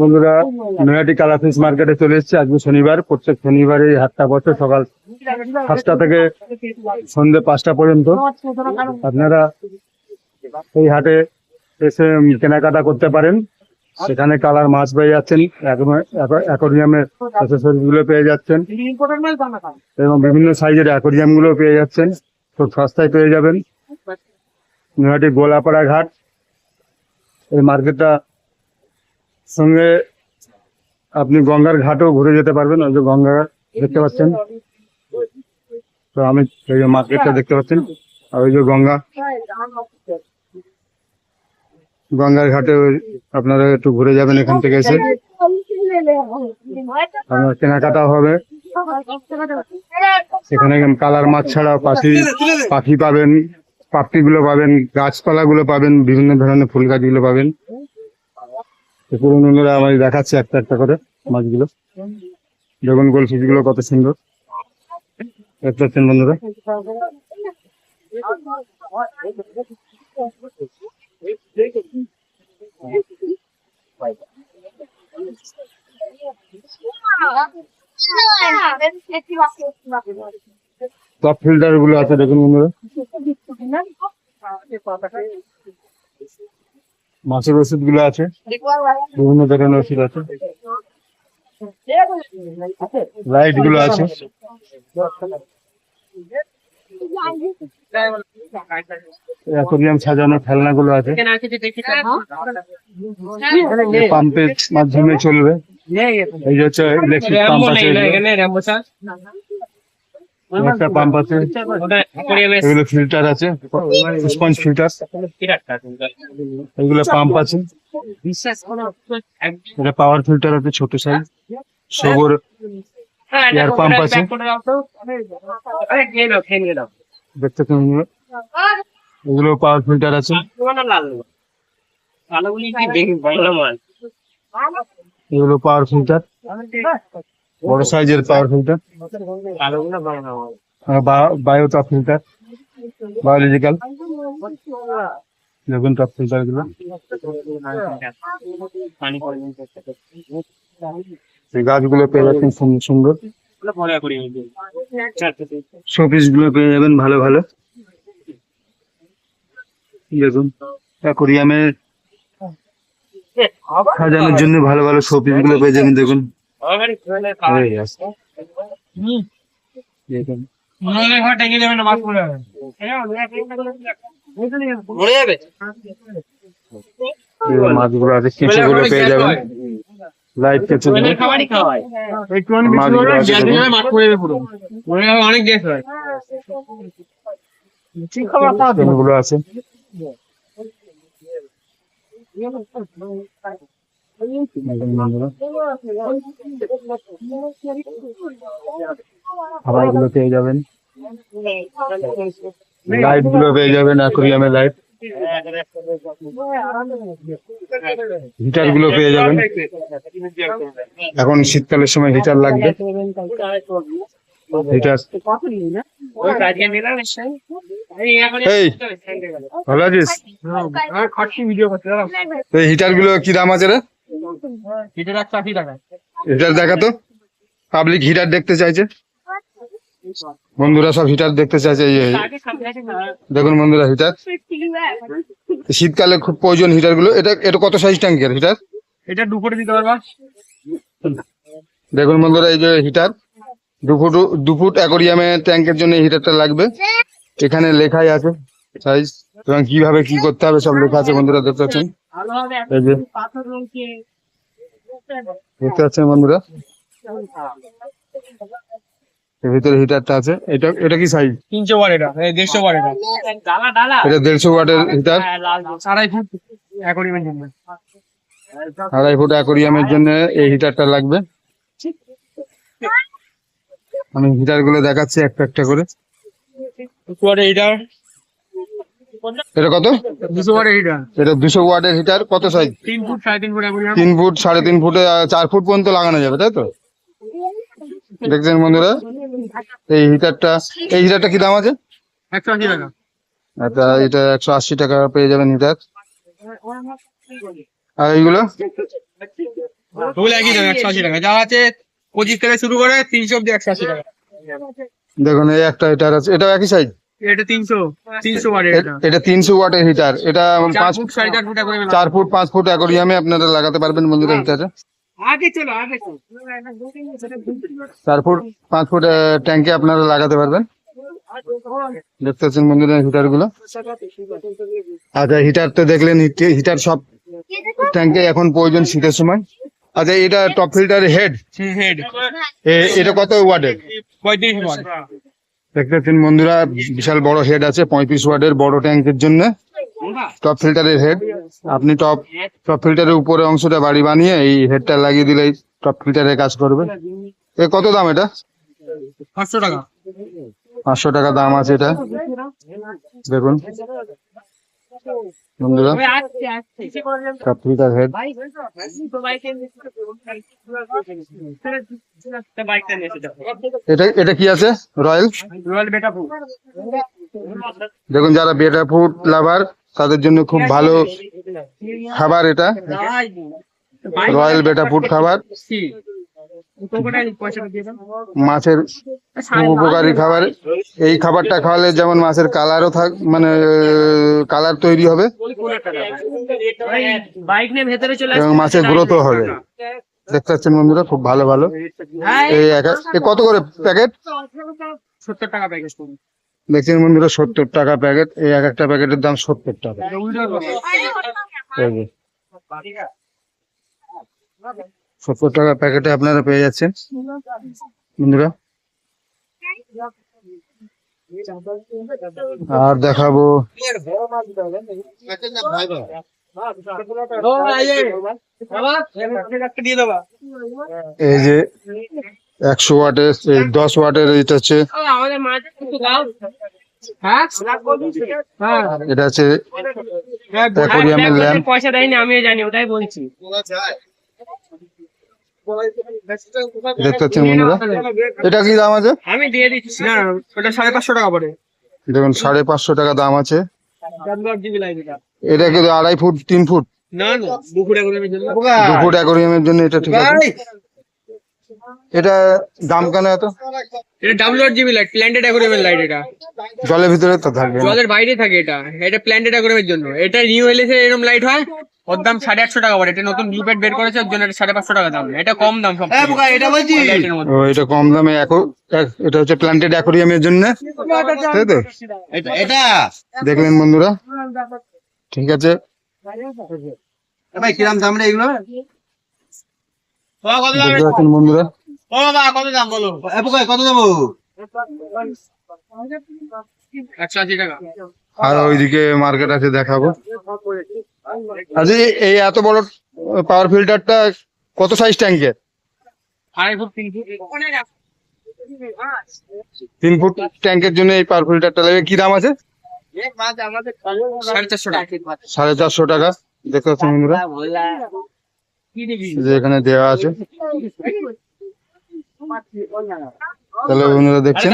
বন্ধুরা নয়াটি কালা ফিশ মার্কেটে চলে এসেছে। আজকে শনিবার, প্রত্যেক শনিবারে এই হাটটা বছর সকাল সাতটা থেকে সন্ধ্যে পাঁচটা পর্যন্ত। আপনারা এই হাটে এসে কেনাকাটা করতে পারেন। সেখানে কালার মাছ পেয়ে যাচ্ছেন অ্যাকোরিয়ামের অ্যাসেসরিজগুলো পেয়ে যাচ্ছেন। এবং বিভিন্ন সাইজের অ্যাকোরিয়ামগুলো পেয়ে যাচ্ছেন। খুব সস্তায় পেয়ে যাবেন। নয়াটি গোলাপাড়া ঘাট। এই মার্কেটটা সঙ্গে আপনি গঙ্গার ঘাটও ঘুরে যেতে পারবেন, ওই যে গঙ্গা দেখতে পাচ্ছেন। তো আমি এই যে মার্কেটটা দেখতে পাচ্ছেন, আর ওই যে গঙ্গা। গঙ্গার ঘাটে ওই- আপনারা একটু ঘুরে যাবেন এখান থেকে এসে। আপনার কেনাকাটা হবে। সেখানে কালার মাছ ছাড়া পাখি পাখি পাবেন, পাপড়িগুলো পাবেন, গাছপালাগুলো পাবেন, বিভিন্ন ধরনের ফুল গাছগুলো পাবেন। পুরোনো বন্ধুরা আমি দেখাচ্ছি একটা একটা করে মাছগুলো। দেখুন গোলগুলো কত সুন্দর। দেখতে বন্ধুরা? টপ ফিল্টারগুলো আছে দেখুন বন্ধুরা। মাছের ওষুধগুলো আছে। বিভিন্ন ধরনের ওষুধ আছে। লাইটগুলো আছে অ্যাকোরিয়াম সাজানো আছে। পাম্পের মাধ্যমে চলবে। এই হচ্ছে ইলেকট্রিক পাম্প আছে। একটা পাম্প আছে। এগুলো ফিল্টার আছে। স্পঞ্জ ফিল্টার এগুলো পাম্প আছে। এটা পাওয়ার ফিল্টার আছে ছোট সাইজ সবর pump ওটা আছে। দেখতে এগুলো? পাওয়ার ফিল্টার আছে। এগুলো পাওয়ার ফিল্টার বড় সাইজের power filter bio top filter biological দেখুন টপ ফিল্টারগুলো। গাছগুলো পেয়ে যাচ্ছেন সুন্দর। সুন্দর। শোপিসগুলো পেয়ে যাবেন ভালো ভালো। দেখুন অ্যাকোরিয়ামে সাজানোর জন্য ভালো ভালো শোপিসগুলো পেয়ে যাবেন, দেখুন। মাছগুলো আছে পেয়ে যাবেন। খাবারই খাওয়ায় মাছগুলো আছে দেখুন। মাছ পড়ে যাবে পুরো। মরে যাবে অনেক গ্যাস হয়। ঠিক খাবার খাওয়া আছে? বন্ধুরা, খাবারগুলো পেয়ে যাবেন। লাইটগুলো পেয়ে যাবেন অ্যাকোরিয়ামের লাইট হিটারগুলো পেয়ে যাবেন। এখন শীতকালের সময় হিটার লাগবে। হিটার। এই ভালো আছিস? হিটারগুলো কি দাম আছে রে? হিটার হিটার দেখাতো পাবলিক হিটার দেখতে চাইছে? বন্ধুরা সব হিটার দেখতে চাইছে। দেখুন বন্ধুরা হিটার। শীতকালে খুব প্রয়োজন হিটারগুলো এটা এটা কত সাইজ ট্যাঙ্কের হিটার? এটা দু করে দিতে পারবা। দেখুন বন্ধুরা এই যে হিটার। দু ফুট দু ফুট অ্যাকোরিয়ামে ট্যাঙ্কের জন্য হিটারটা লাগবে। এখানে লেখাই আছে সাইজ এবং কীভাবে কি করতে হবে সব লেখা আছে বন্ধুরা দেখতে পাচ্ছেন ভালো হবে এই যে পাথর রয়েছে দেখতে পাচ্ছেন বন্ধুরা। ভিতরে হিটারটা আছে। এটা এটা কি সাইজ তিনশো ওয়াট এটা দেড়শো ওয়াট এটা। এটা দেড়শো ওয়াটের হিটার আড়াই ফুট অ্যাকোরিয়ামের জন্য। আড়াই ফুট অ্যাকোরিয়ামের জন্য এই হিটারটা লাগবে। আমি হিটারগুলো দেখাচ্ছি একটা একটা করে। হিটার এটা কত? এটা দুশো ওয়াটের হিটার কত সাইজ তিন ফুট সাড়ে তিন ফুট তিন ফুট সাড়ে তিন ফুটে চার ফুট পর্যন্ত লাগানো যাবে তাই তো? দেখছেন বন্ধুরা? এই হিটারটা এই হিটারটা কি দাম আছে? একশো আশি টাকা। এটা এটা একশো আশি টাকা পেয়ে যাবেন হিটার আর এইগুলো? একই দাম একশো আশি টাকা। যা আছে পঁচিশ থেকে শুরু করে তিনশো অব্দি একশো আশি টাকা। দেখুন এই একটা হিটার আছে। এটা একই সাইজ এটা ওয়াটের হিটার। এটা ফুট ফুট আপনারা লাগাতে পারবেন বন্ধুরা হিটারে। আগে চলো আগে চলো। চার ফুট ফুট ট্যাঙ্কে আপনারা লাগাতে পারবেন। দেখতে পাচ্ছেন বন্ধুরা হিটারগুলো আচ্ছা হিটার তো দেখলেন হিটার সব ট্যাঙ্কে এখন প্রয়োজন শীতের সময়। আচ্ছা এটা টপ ফিল্টার হেড? হেড। এটা কত ওয়াটের? ওয়াট। দেখতে পাচ্ছেন বন্ধুরা বিশাল বড় হেড আছে পঁয়ত্রিশ ওয়ার্ডের বড় ট্যাঙ্কের জন্য। টপ ফিল্টারের হেড আপনি টপ টপ ফিল্টারের উপরে অংশটা বাড়ি বানিয়ে এই হেডটা লাগিয়ে দিলেই টপ ফিল্টারের কাজ করবে। এ কত দাম এটা? পাঁচশো টাকা। পাঁচশো টাকা দাম আছে এটা। দেখুন। বন্ধুরা হেড এটা এটা কি আছে? রয়্যাল? রয়্যাল বেটা ফুড দেখুন যারা বেটা ফুড লাভার তাদের জন্য খুব ভালো খাবার এটা। রয়্যাল বেটা ফুড খাবার। মাছের উপকারী খাবার। এই খাবারটা খাওয়ালে যেমন মাছের কালারও থাক মানে কালার তৈরি হবে। বাইক নিয়ে ভেতরে চলে এবং মাছের গ্রোথও হবে। দেখতে পাচ্ছেন বন্ধুরা খুব ভালো ভালো। এই কত করে প্যাকেট? সত্তর টাকা করুন। দেখছেন বন্ধুরা সত্তর টাকা প্যাকেট এই এক একটা প্যাকেটের দাম সত্তর টাকা। সত্তর টাকা প্যাকেটে আপনারা পেয়ে যাচ্ছেন। বন্ধুরা। আর দেখাবো। এই যে একশো ওয়াটের দশ ওয়াটের এটা হচ্ছে এটা হচ্ছে পয়সা দেয়নি, আমিও জানি, ওটাই বলছি। দেখতে পাচ্ছেন বন্ধুরা? এটা কি দাম আছে? আমি দিয়ে দিচ্ছি না না, ওটা সাড়ে পাঁচশো টাকা পড়ে। দেখুন সাড়ে পাঁচশো টাকা দাম আছে। এটা কিন্তু আড়াই ফুট তিন ফুট। না না দুপুর করে জন্য। দু ফুট অ্যাকোরিয়ামের জন্য এটা ঠিক আছে। এটা দাম কেন এত? এটা W R GB light planted অ্যাকোরিয়ামের light এটা। জলের ভিতরে তো থাকবে জলের বাইরে থাকে এটা। এটা প্ল্যান্টেড অ্যাকোরিয়ামের জন্য। এটা নিউ এলএস এরকম লাইট হয় ওর দাম সাড়ে আটশো টাকা পড়ে। এটা নতুন ব্লু প্যাড বের করেছে ওর জন্য এটা সাড়ে পাঁচশো টাকা দাম। এটা কম দাম সব এটা বলছি। ও এটা কম দামে এটা হচ্ছে প্ল্যান্টেড অ্যাকোরিয়ামের জন্য। তাই তো? এটা দেখলেন বন্ধুরা? ঠিক আছে। ভাই কিরাম দাম রে এগুলো কত দাম দেখতে পাচ্ছেন বন্ধুরা ও বাবা কত দাম বলো? কত দেবো একশো আশি টাকা। আর ওইদিকে মার্কেট আছে দেখাবো। আচ্ছা এই- এত বড় পাওয়ার ফিল্টারটা কত সাইজ ট্যাঙ্কের তিন ফুট। ট্যাঙ্কের জন্য এই পাওয়ার ফিল্টারটা লাগবে। কি দাম আছে? সাড়ে চারশো টাকা। দেখতে পাচ্ছেন বন্ধুরা। যে এখানে দেওয়া আছে। তাহলে বন্ধুরা দেখছেন?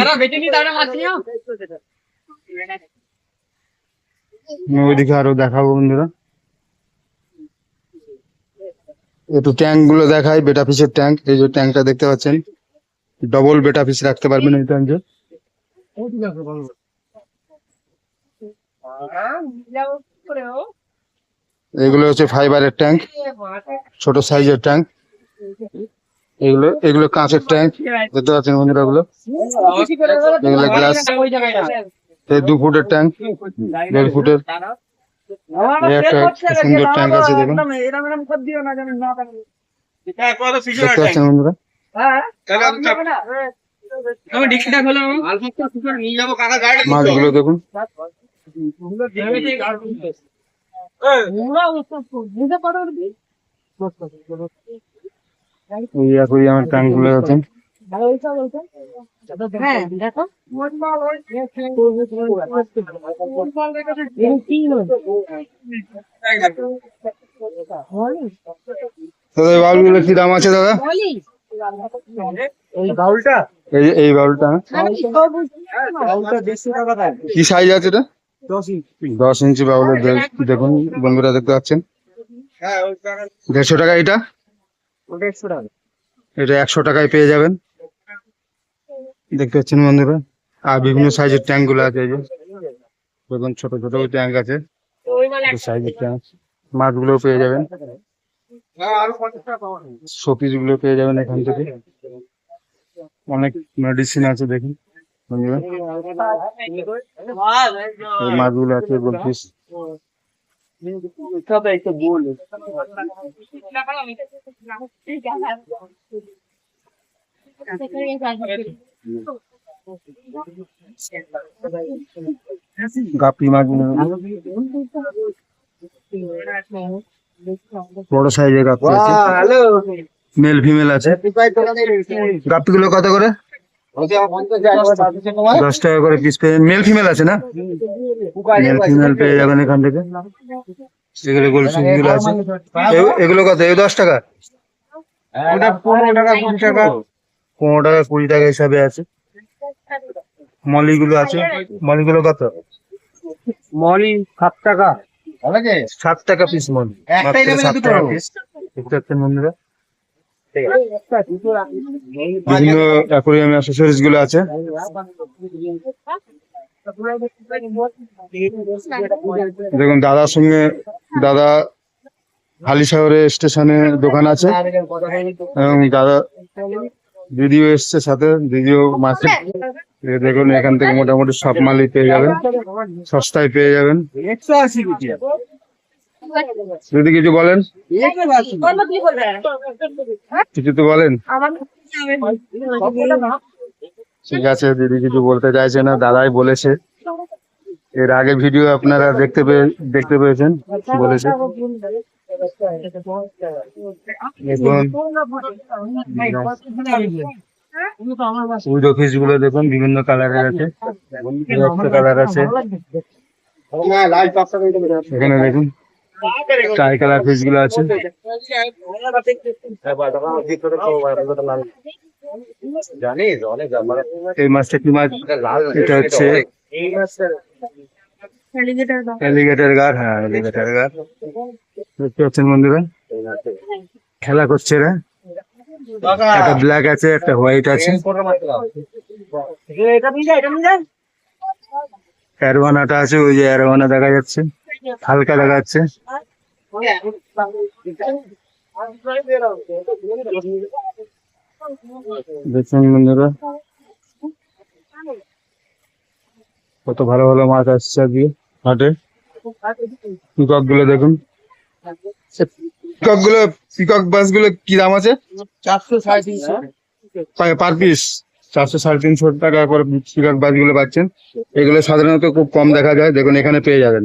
ওইদিকে আরও দেখাবো বন্ধুরা। একটু ট্যাঙ্কগুলো দেখাই বেটা পিসের ট্যাঙ্ক এই যে ট্যাঙ্কটা দেখতে পাচ্ছেন? ডবল বেটা পিস রাখতে পারবেন এই ট্যাঙ্কে এগুলো হচ্ছে ফাইবারের ট্যাঙ্ক, ছোট সাইজের ট্যাঙ্ক। এগুলো এগুলো কাঁচের ট্যাঙ্ক, দেখতে পাচ্ছেন বন্ধুরা গুলো এগুলো গ্লাস দু ফুটের ট্যাঙ্ক, দেড় ফুটের। সুন্দর ট্যাঙ্ক আছে, দেখুন। দেখতে মাছগুলো দেখুন। হ্যাঁ দাদা বাউলগুলো কি দাম আছে দাদা? এই বাউলটা? এই এই বাউলটা দাম কি সাইজ আছে এটা? দশ ইঞ্চি। বাউলের দেখুন বন্ধুরা দেখতে পাচ্ছেন। দেড়শো টাকা এটা? এটা একশো টাকায় পেয়ে যাবেন। দেখতে পাচ্ছেন বন্ধুরা? আর বিভিন্ন সাইজের ট্যাঙ্কগুলো আছে এই যে। দেখুন ছোট ছোট ট্যাঙ্ক আছে। সাইজের ট্যাঙ্ক। মাছগুলো পেয়ে যাবেন। শোপিসগুলো পেয়ে যাবেন এখান থেকে। অনেক মেডিসিন আছে দেখুন। মাছগুলো আছে গোলফিস গাপি মাছগুলো বড় সাইজের গাপি আছে মেল ফিমেল আছে গাপ্পিগুলো কত করে দশ টাকা করে পিস পেয়ে মেল ফিমেল আছে না? মেল ফিমেল পেয়ে যাবেন এখান থেকে। এগুলো গুলো আছে। এ- এগুলো কত? এই দশ টাকা? পনেরো টাকা কুড়ি টাকা। পনেরো টাকা কুড়ি টাকা হিসাবে আছে। মলিগুলো আছে। মলিগুলো কত? মলি সাত টাকা। সাত টাকা পিস মলি। সাত টাকা পিস দেখতে পাচ্ছেন বন্ধুরা? বিভিন্ন অ্যাকোরিয়াম অ্যাক্সেসরিজগুলো আছে। দেখুন, দাদার সঙ্গে দাদা হালিশহরে স্টেশনে দোকান আছে এবং দাদা দিদিও এসছে সাথে, দিদিও মাছে দেখুন, এখান থেকে মোটামুটি সব মালই পেয়ে যাবেন, সস্তায় পেয়ে যাবেন। দিদি কিছু বলেন? কিছু তো বলেন। ঠিক আছে, দিদি কিছু বলতে চাইছে না, দাদাই বলেছে। এর আগে ভিডিও আপনারা দেখতে পেয়ে, দেখতে পেয়েছেন, বলেছে। উইডো গুলো দেখুন, বিভিন্ন কালারের আছে কালার আছে। এখানে দেখুন। ট্রাই কালার ফিসগুলো আছে। এই মাছটা কি মাছ এটা হচ্ছে এলিগেটার গার হ্যাঁ এলিগেটার গার দেখতে পাচ্ছেন বন্ধুরা? খেলা করছে এরা। একটা ব্ল্যাক আছে একটা হোয়াইট আছে। অ্যারোয়ানাটা আছে ওই যে অ্যারোয়ানা দেখা যাচ্ছে। হালকা দেখা যাচ্ছে দেখছেন বন্ধুরা? কত ভালো ভালো মাছ আসছে আজকে হাটে। পিককগুলো দেখুন। পিককগুলো পিকক বাসগুলো কি দাম আছে? চারশো সাড়ে তিনশো। Per piece. চারশো সাড়ে তিনশো টাকা করে পিকক বাসগুলো পাচ্ছেন। এগুলো সাধারণত খুব কম দেখা যায়। দেখুন এখানে পেয়ে যাবেন।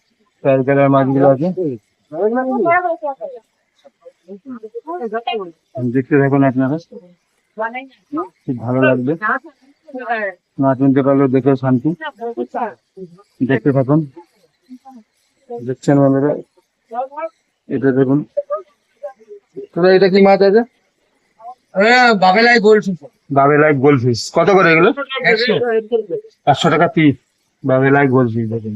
চার কালার মাছগুলো আছে দেখতে থাকুন আপনারা। খুব ভালো লাগবে। না কিনতে পারলেও দেখে শান্তি। দেখতে থাকুন। দেখছেন বন্ধুরা? এটা দেখুন। দাদা এটা কি মাছ আছে? বাবেলাই বাবেলাই কত করে এগুলো? একশো। টাকা পিস। বাবেলাই গোলফিশ দেখুন।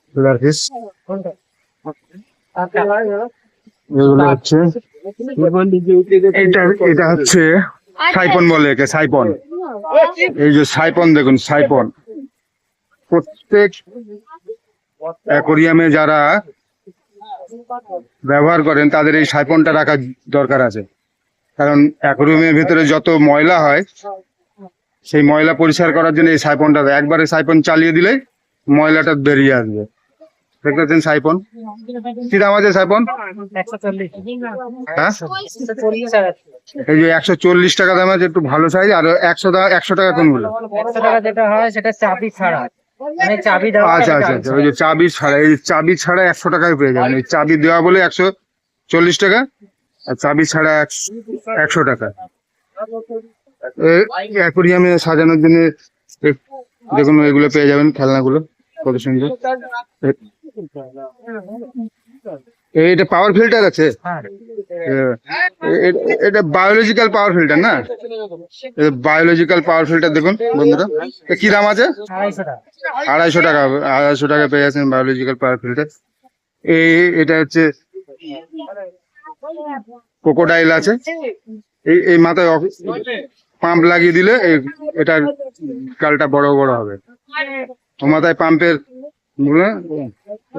এটা হচ্ছে সাইপন সাইপন এই যে সাইপন দেখুন সাইপন প্রত্যেক অ্যাকোরিয়ামে যারা ব্যবহার করেন, তাদের এই সাইপনটা রাখার দরকার আছে। কারণ অ্যাকোরিয়ামের ভিতরে যত ময়লা হয়, সেই ময়লা পরিষ্কার করার জন্য এই সাইপনটা। একবারে সাইপন চালিয়ে দিলে ময়লাটা বেরিয়ে আসবে। দেখতে সাইপন কি দাম আছে সাইপন হ্যাঁ? এই যে একশো চল্লিশ টাকা দাম আছে, একটু ভালো সাইজ আর একশো একশো টাকা কোনগুলো একশো টাকা যেটা হয় সেটা চাবি ছাড়া চাবি আচ্ছা আচ্ছা আচ্ছা ওই যে চাবি ছাড়া, এই চাবি ছাড়া একশো টাকায় পেয়ে যাবেন। এই চাবি দেওয়া বলে একশো চল্লিশ টাকা, আর চাবি ছাড়া একশো- টাকা। অ্যাকোরিয়ামে সাজানোর জন্য দেখুন এগুলো পেয়ে যাবেন, খেলনাগুলো কত সুন্দর এটা পাওয়ার ফিল্টার আছে? হ্যাঁ। এটা বায়োলজিক্যাল পাওয়ার ফিল্টার না? বায়োলজিক্যাল পাওয়ার ফিল্টার দেখুন বন্ধুরা। কি দাম আছে? আড়াইশো টাকা। আড়াইশো টাকা আড়াইশো টাকা পেয়ে যাচ্ছেন বায়োলজিক্যাল পাওয়ার ফিল্টার এই এটা হচ্ছে ক্রোকোডাইল আছে। এই এই মাথায় পাম্প লাগিয়ে দিলে এই এটার কালটা বড় বড় হবে। ও মাথায় পাম্পের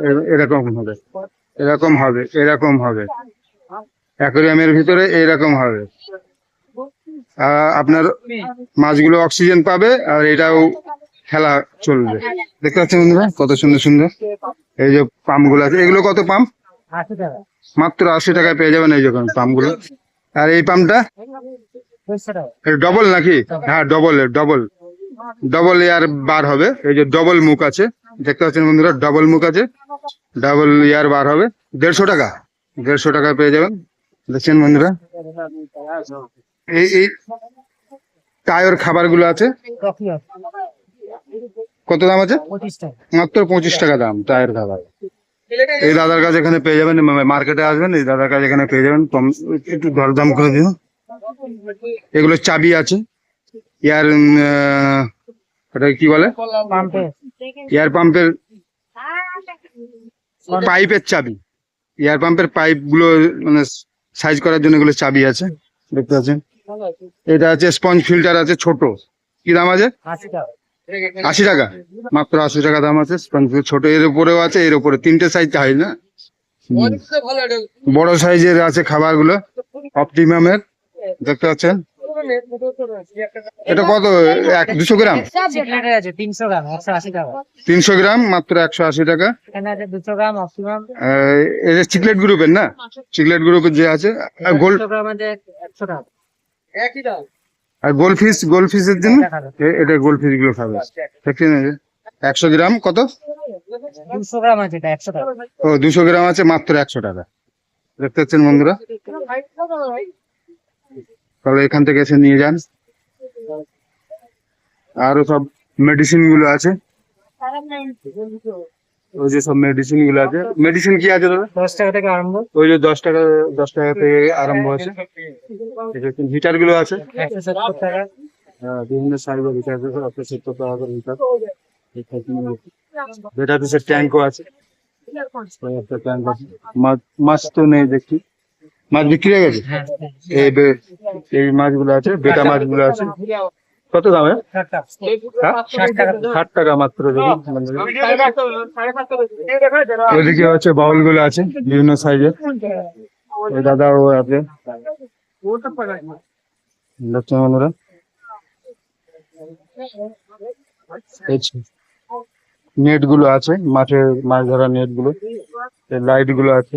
এ- এরকম হবে। এরকম হবে এরকম হবে। অ্যাকোরিয়ামের ভিতরে এরকম হবে। আপনার মাছগুলো অক্সিজেন পাবে আর এটাও খেলা চলবে। দেখতে পাচ্ছেন বন্ধুরা কত সুন্দর সুন্দর। এই যে পাম্পগুলো আছে এগুলো কত পাম্প? মাত্র আশি টাকায় পেয়ে যাবেন এই যখন পাম্পগুলো আর এই পাম্পটা? ডবল নাকি? হ্যাঁ double double double air bar হবে। এই যে ডবল মুখ আছে। দেখতে পাচ্ছেন বন্ধুরা ডবল মুখ আছে। ডাবল ইয়ার বার হবে। দেড়শো টাকা। দেড়শো টাকা পেয়ে যাবেন। দেখছেন বন্ধুরা? এই এই টায়ার খাবারগুলো আছে। কত দাম আছে? মাত্র পঁচিশ টাকা দাম, টায়ার খাবার। এই দাদার কাছে এখানে পেয়ে যাবেন মার্কেটে আসবেন, এই দাদার কাছে এখানে পেয়ে যাবেন। একটু দরদাম করে দিন। এগুলো চাবি আছে। ইয়ার ওটা কি বলে? এয়ার পাম্পের পাইপের চাবি। এয়ার পাম্পের পাইপগুলো মানে সাইজ করার জন্য এগুলো চাবি আছে। দেখতে পাচ্ছেন? এটা আছে স্পঞ্জ ফিল্টার আছে ছোট। কি দাম আছে? আশি টাকা। মাত্র আশি টাকা দাম আছে স্পঞ্জ ছোট এর উপরেও আছে এর উপরে। তিনটে সাইজ হয় না? বড় সাইজের আছে খাবারগুলো। অপটিমামের। দেখতে পাচ্ছেন? এটা কত? এক দুশো গ্রাম? তিনশো গ্রাম, মাত্র একশো আশি টাকা। এটা চিকলেট গ্রুপের না? চিকলেট গ্রুপের যে আছে, আর গোল ফিস গোল জন্য? এটা গোল ফিসগুলো খাবে? একশো গ্রাম, কত? ও, দুশো গ্রাম আছে, মাত্র একশো টাকা। দেখতে পাচ্ছেন বন্ধুরা? তাহলে এখান থেকে এসে নিয়ে যান। আরও সব মেডিসিনগুলো আছে। ওই যে সব মেডিসিনগুলো আছে। মেডিসিন কি আছে দাদা? দশ টাকা থেকে আরম্ভ। ওই যে দশ টাকা দশ টাকা থেকে আরম্ভ আছে। হিটারগুলো আছে। হ্যাঁ, বিভিন্ন সাইজের হিটার আছে। সত্তর টাকা করে হিটার। যেটা আছে। ট্যাঙ্কও আছে ট্যাঙ্ক আছে। মাছ মাছ তো নেই দেখছি। মাছ বিক্রি হয়ে গেছে? হ্যাঁ এই বে- এই মাছগুলো আছে বেটা মাছগুলো আছে। কত দামে ষাট টাকা হ্যাঁ? ষাট টাকা মাত্র দেখুন ওইদিকে হচ্ছে বাউলগুলো আছে বিভিন্ন সাইজের। ওই দাদাও আছে। দেখছেন বন্ধুরা? নেটগুলো আছে মাঠের মাছ ধরা নেটগুলো লাইটগুলো আছে।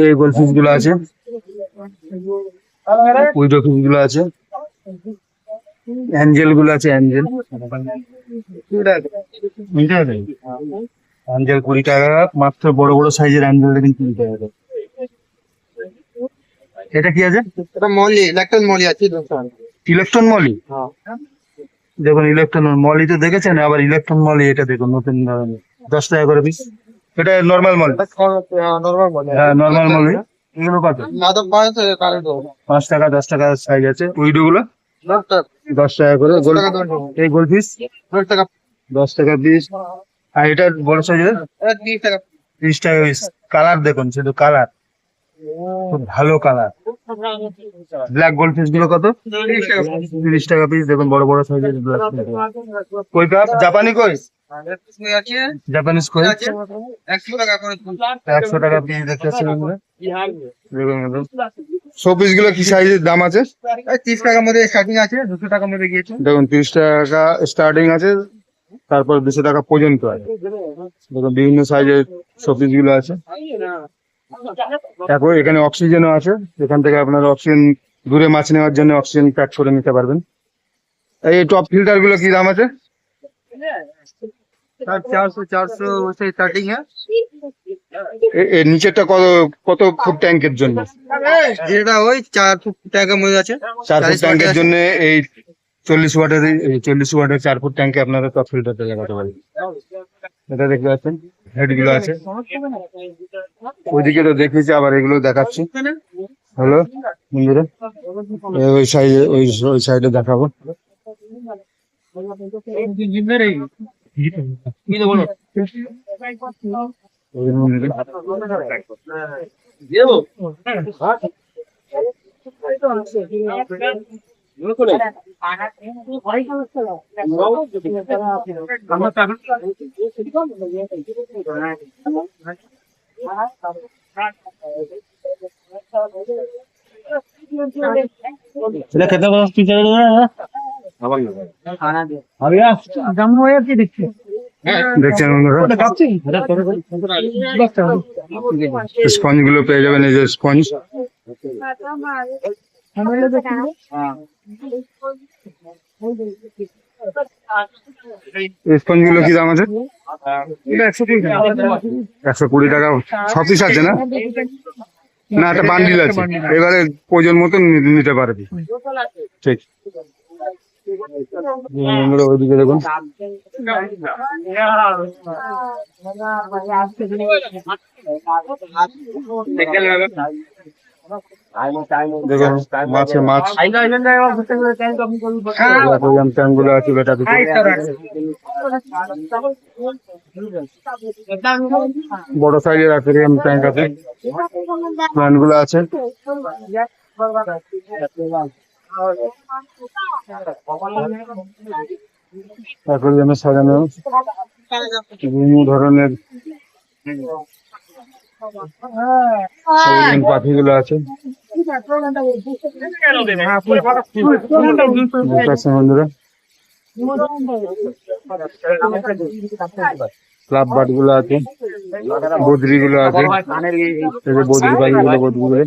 এই গোলফিসগুলো আছে। উইডো ফিসগুলো আছে। অ্যাঞ্জেলগুলো আছে অ্যাঞ্জেল অ্যাঞ্জেল কুড়ি টাকা মাত্র বড় বড় সাইজের অ্যাঞ্জেল দেখুন কুড়ি টাকা এটা কি আছে? এটা মলি ইলেকট্রন মলি আছে ইলেকট্রন মলি? দেখুন ইলেকট্রন মলি তো দেখেছেন আবার ইলেকট্রন মলি এটা দেখুন নতুন ধরনের দশ টাকা করে পিস এটা নর্মাল মল হ্যাঁ নর্মাল মল এগুলো কত? পাঁচ টাকা দশ টাকা সাইজ আছে। উইডো গুলো দশ টাকা করে গোল। এই গোল পিস দশ টাকা। দশ টাকা পিস আর এটা বড় সাইজের ত্রিশ টাকা। পিস কালার দেখুন শুধু কালার খুব ভালো কালার ব্ল্যাক গোল্ড পিসগুলো কত? তিরিশ টাকা তিরিশ টাকা পিস দেখুন বড় বড় সাইজের ব্ল্যাক কই কাপ জাপানি কই? জাপানিজ কই? একশো টাকা করে একশো টাকা পিস দেখতেছেন আমরা। দেখুন শো পিসগুলো কি সাইজের দাম আছে? তিরিশ টাকার মধ্যে স্টার্টিং আছে দুশো টাকার মধ্যে গিয়েছে দেখুন তিরিশ টাকা স্টার্টিং আছে তারপর দুশো টাকা পর্যন্ত আছে। দেখুন বিভিন্ন সাইজের শোপিসগুলো আছে। তারপর এখানে অক্সিজেনও আছে। এখান থেকে আপনারা অক্সিজেন দূরে মাছ নেওয়ার জন্য অক্সিজেন প্যাক করে নিতে পারবেন। এই টপ ফিল্টারগুলো কি দাম আছে? চারশো চারশো স্টার্টিং এর নিচেরটা কত কত ফুট ট্যাঙ্কের জন্য? যেটা ওই চার ফুট টাকার মধ্যে আছে। চার ফুট ট্যাঙ্কের জন্য এই চল্লিশ ওয়াটের এই চল্লিশ ওয়াটের চার ফুট ট্যাঙ্কে আপনারা টপ ফিল্টারটা লাগাতে পারেন। এটা দেখতে পাচ্ছেন? হেডগুলো আছে। ওইদিকে তো দেখেছি আবার এগুলো দেখাচ্ছি। হ্যালো? বন্ধুরা ওই সাইডে ওই ওই সাইডে দেখাবো। এটা খেতে পারো বন্ধুরা? স্পঞ্জগুলো পেয়ে যাবেন এই যে স্পঞ্জ স্পঞ্জগুলো কি দাম আছে? একশো কুড়ি টাকা। ছ পিস আছে না? না একটা বান্ডিল আছে। এবারে প্রয়োজন মতো নিতে পারবি। ঠিক। ওইদিকে দেখুন। দেখুন মাছে মাছ। অ্যাকোয়ারিয়াম আছে বেটা বড় সাইজের অ্যাকোয়ারিয়াম ট্যাঙ্ক আছে। প্ল্যান্টগুলো আছে। অ্যাকোয়ারিয়ামে সাজানো। বিভিন্ন ধরনের অ্যাকোয়ারিয়াম পাখিগুলো আছে। বন্ধুরা ক্লাব বাটগুলো আছে বদ্রি গুলো আছে বদ্রি পাখি গুলো বদ্রি